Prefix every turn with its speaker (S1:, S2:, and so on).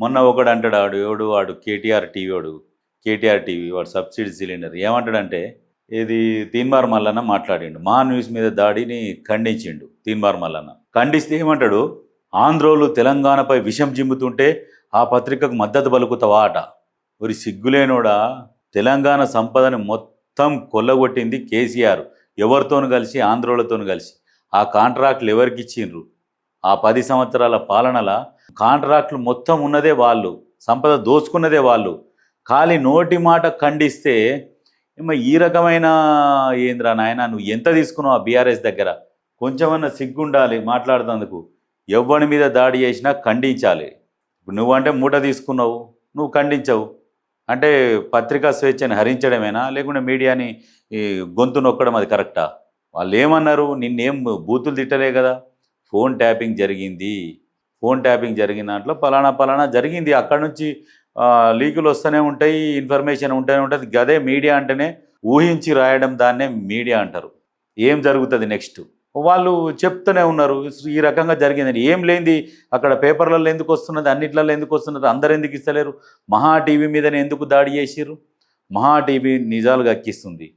S1: మొన్న ఒకడు అంటాడు ఆడు ఎవడు? వాడు కేటీఆర్ టీవీ వాడు. కేటీఆర్ టీవీ వాడు సబ్సిడీ సిలిండర్. ఏమంటాడంటే ఇది తీన్మార్ మల్లన్న మాట్లాడిండు. మా న్యూస్ మీద దాడిని ఖండించిండు తీన్మార్ మల్లన్న. ఖండిస్తే ఏమంటాడు ఆంధ్రోలు తెలంగాణపై విషం జిమ్ముతుంటే ఆ పత్రికకు మద్దతు పలుకుతావా అట ఒరి సిగ్గులేనోడా? తెలంగాణ సంపదని మొత్తం కొల్లగొట్టింది కేసీఆర్. ఎవరితోనూ కలిసి ఆంధ్రోలతోనూ కలిసి. ఆ కాంట్రాక్ట్లు ఎవరికి ఇచ్చిండ్రు? ఆ పది సంవత్సరాల పాలనల కాంట్రాక్ట్లు మొత్తం ఉన్నదే వాళ్ళు సంపద దోచుకున్నదే వాళ్ళు. ఖాళీ నోటి మాట ఖండిస్తే ఏమో ఈ రకమైన ఏంద్రా నాయన నువ్వు ఎంత తీసుకున్నావు ఆ బీఆర్ఎస్ దగ్గర? కొంచెమన్నా సిగ్గుండాలి మాట్లాడుతందుకు ఎవరి మీద దాడి చేసినా ఖండించాలి. ఇప్పుడు నువ్వంటే మూట తీసుకున్నావు నువ్వు ఖండించవు. అంటే పత్రికా స్వేచ్ఛని హరించడమేనా? లేకుంటే మీడియాని గొంతు నొక్కడం అది కరెక్టా? వాళ్ళు ఏమన్నారు నిన్నేం బూతులు తిట్టలే కదా? ఫోన్ ట్యాపింగ్ జరిగింది. ఫోన్ ట్యాపింగ్ జరిగిన దాంట్లో పలానా పలానా జరిగింది. అక్కడ నుంచి లీకులు వస్తూనే ఉంటాయి ఇన్ఫర్మేషన్ ఉంటూనే ఉంటుంది. గదే మీడియా అంటేనే ఊహించి రాయడం దాన్నే మీడియా అంటారు. ఏం జరుగుతుంది నెక్స్ట్? వాళ్ళు చెప్తూనే ఉన్నారు. ఈ రకంగా జరిగిందని ఏం లేనిది అక్కడ పేపర్లలో ఎందుకు వస్తున్నది అన్నిట్లలో ఎందుకు వస్తున్నది అందరు ఎందుకు ఇస్తలేరు? మహా టీవీ మీదనే ఎందుకు దాడి చేసిర్రు? మహా టీవీ నిజాలుగా అక్కిస్తుంది